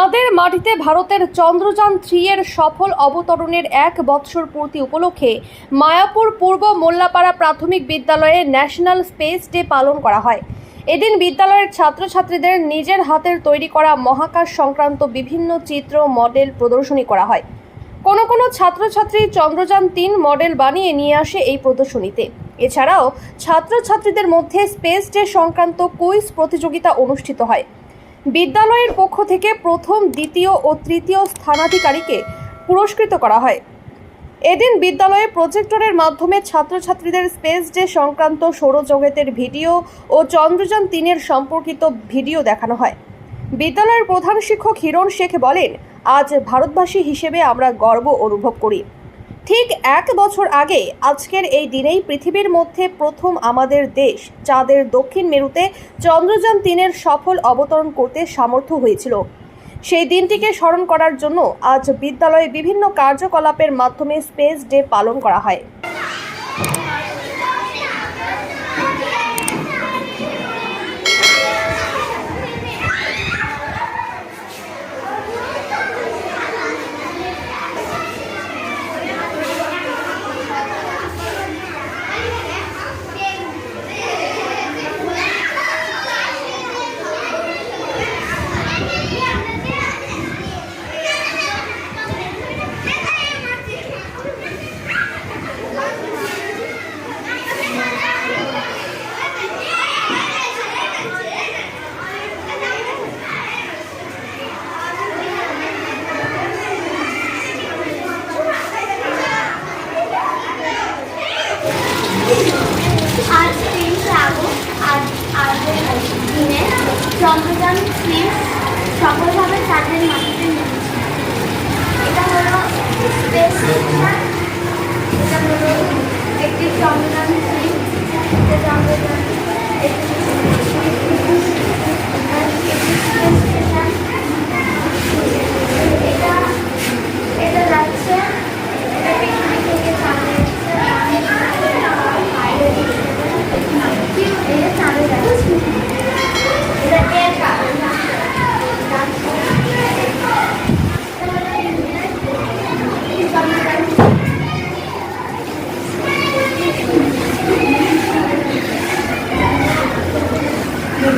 চাঁদের মাটিতে ভারতের চন্দ্রযান থ্রি এর সফল অবতরণের এক বৎসর পূর্তি উপলক্ষে মায়াপুর পূর্ব মোল্লাপাড়া প্রাথমিক বিদ্যালয়ে ন্যাশনাল স্পেস ডে পালন করা হয়। এদিন বিদ্যালয়ের ছাত্রছাত্রীদের নিজের হাতের তৈরি করা মহাকাশ সংক্রান্ত বিভিন্ন চিত্র, মডেল প্রদর্শনী করা হয়। কোনো কোনো ছাত্রছাত্রী চন্দ্রযান তিন মডেল বানিয়ে নিয়ে আসে এই প্রদর্শনীতে। এছাড়াও ছাত্রছাত্রীদের মধ্যে স্পেস ডে সংক্রান্ত কুইজ প্রতিযোগিতা অনুষ্ঠিত হয়। বিদ্যালয়ের পক্ষ থেকে প্রথম, দ্বিতীয় ও তৃতীয় স্থানাধিকারীকে পুরস্কৃত করা হয়। এদিন বিদ্যালয়ে প্রজেক্টরের মাধ্যমে ছাত্রছাত্রীদের স্পেস ডে সংক্রান্ত সৌরজগতের ভিডিও ও চন্দ্রযান তিনের সম্পর্কিত ভিডিও দেখানো হয়। বিদ্যালয়ের প্রধান শিক্ষক হিরণ শেখ বলেন, আজ ভারতবাসী হিসেবে আমরা গর্ব অনুভব করি। ঠিক এক বছর আগে আজকের এই দিনেই পৃথিবীর মধ্যে প্রথম আমাদের দেশ চাঁদের দক্ষিণ মেরুতে চন্দ্রযান তিনের সফল অবতরণ করতে সামর্থ্য হয়েছিল। সেই দিনটিকে স্মরণ করার জন্য আজ বিদ্যালয়ে বিভিন্ন কার্যকলাপের মাধ্যমে স্পেস ডে পালন করা হয় আজ তেইশে আগস্ট আজ আগের দিনে চন্দ্রযান থ্রি সফলভাবে চাঁদের মাটিতে নেমেছে এটা হলো স্পেস এটা হলো একটি চন্দ্রযান থ্রি, এটা চন্দ্রযান একটি একটি স্পেস স্টেশন এটা এটা যাচ্ছে এটা পৃথিবী থেকে চাঁদে এটা চাঁদে যাচ্ছে এটা একা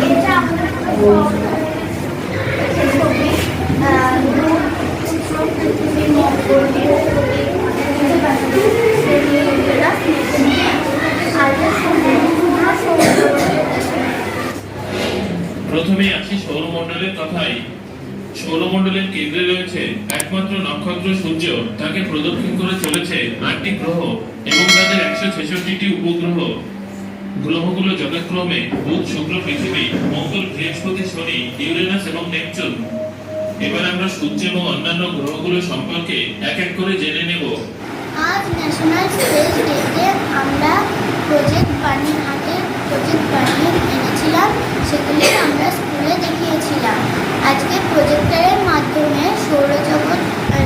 এটা আমাদের ছবি আহ, চিত্র পৃথিবীর মঙ্গল প্রথমে আসি সৌরমণ্ডলের কথাই। সৌরমণ্ডলের কেন্দ্রে রয়েছে একমাত্র নক্ষত্র সূর্য। তাকে প্রদক্ষিণ করে চলেছে আটটি গ্রহ এবং তাদের একশো ছেষট্টিটি উপগ্রহ। গ্রহগুলো যথাক্রমে বুধ, শুক্র, পৃথিবী, মঙ্গল, বৃহস্পতি, শনি, ইউরেনাস এবং নেপচুন। এবার আমরা সূর্য এবং অন্যান্য গ্রহগুলো সম্পর্কে এক এক করে জেনে নেব। আজ ন্যাশনাল স্পেস ডেতে আমরা প্রজেক্ট বানিয়ে হাতে প্রজেক্ট বানিয়ে এনেছিলাম সেগুলি আমরা স্কুলে দেখিয়েছিলাম। আজকে প্রজেক্টরের মাধ্যমে সৌরজগৎ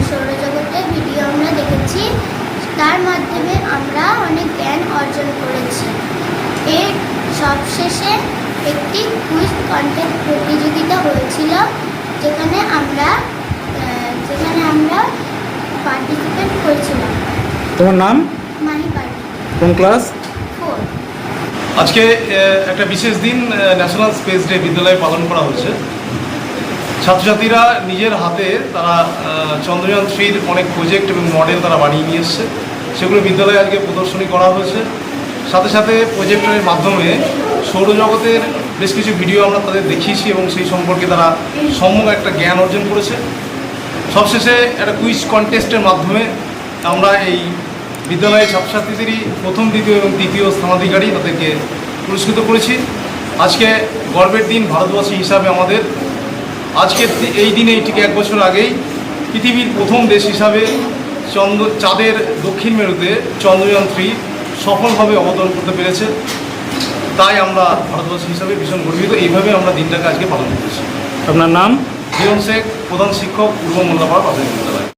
সৌরজগতের ভিডিও আমরা দেখেছি। তার মাধ্যমে আমরা অনেক জ্ঞান অর্জন করেছি। এর সবশেষে একটি কুইজ কন্টেস্ট প্রতিযোগিতা হয়েছিল যেখানে আমরা যেখানে আমরা পার্টিসিপেট করেছিলাম। তোমার নাম? মাহি পার্টি কোন ক্লাস ফোর আজকে একটা বিশেষ দিন ন্যাশনাল স্পেস ডে বিদ্যালয়ে পালন করা হচ্ছে। ছাত্রছাত্রীরা নিজের হাতে তারা চন্দ্রযান থ্রির অনেক প্রজেক্ট এবং মডেল তারা বানিয়ে নিয়ে এসছে। সেগুলো বিদ্যালয়ে আজকে প্রদর্শনী করা হয়েছে। সাথে সাথে প্রজেক্টরের মাধ্যমে সৌরজগতের বেশ কিছু ভিডিও আমরা তাদের দেখিয়েছি এবং সেই সম্পর্কে তারা সম্যক একটা জ্ঞান অর্জন করেছে। সবশেষে একটা কুইজ কন্টেস্টের মাধ্যমে আমরা এই বিদ্যালয়ের ছাত্রছাত্রীদেরই প্রথম দ্বিতীয় এবং তৃতীয় স্থানাধিকারী তাদেরকে পুরস্কৃত করেছি। আজকে গর্বের দিন ভারতবাসী হিসাবে আমাদের। আজকের এই দিনে ঠিক এক বছর আগেই পৃথিবীর প্রথম দেশ হিসাবে চন্দ্র চাঁদের দক্ষিণ মেরুতে চন্দ্রযান থ্রি সফলভাবে অবতরণ করতে পেরেছে। তাই আমরা ভারতবাসী হিসাবে ভীষণ গর্বিত। এইভাবে আমরা দিনটাকে আজকে পালন করতেছি আপনার নাম? হিরণ শেখ প্রধান শিক্ষক পূর্ব মোল্লাপাড়া প্রাথমিক বিদ্যালয়।